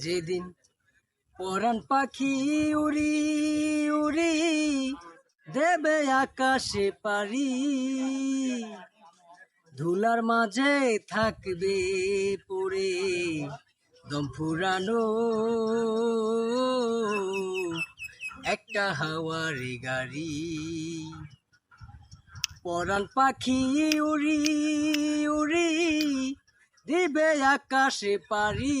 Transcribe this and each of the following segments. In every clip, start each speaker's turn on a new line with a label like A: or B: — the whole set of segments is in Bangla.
A: যেদিন পরাণ পাখি উড়ি উড়ি, দেবে আকাশে পারি ধুলার মাঝে থাকবে পড়ে দম ফুরানো। একটা হাওয়ার গাড়ি। পরাণ পাখি উড়ি উড়ি, দিবে আকাশে পারি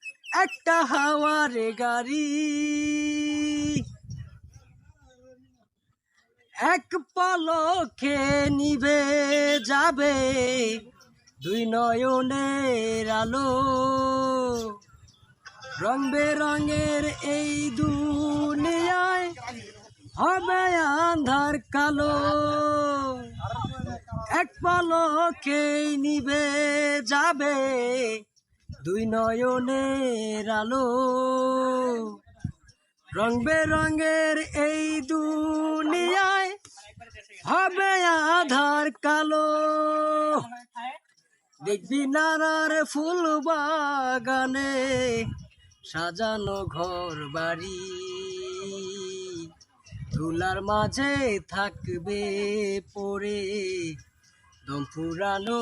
A: একটা হাওয়ার গাড়ি। এক পলকে নিবে যাবে দুই নয়নের আলো। রং বেরঙের এই দুনিয়ায় হবে আন্ধার কালো। এক পলকে নিবে যাবে দুই নয়নের আলো। রং বেরঙের এই দুনিয়ায় হবে আধার কালো। দেখবি নারার ফুল বাগানে সাজানো ঘর বাড়ি। ধুলার মাঝে থাকবে পরে দম ফুরানো।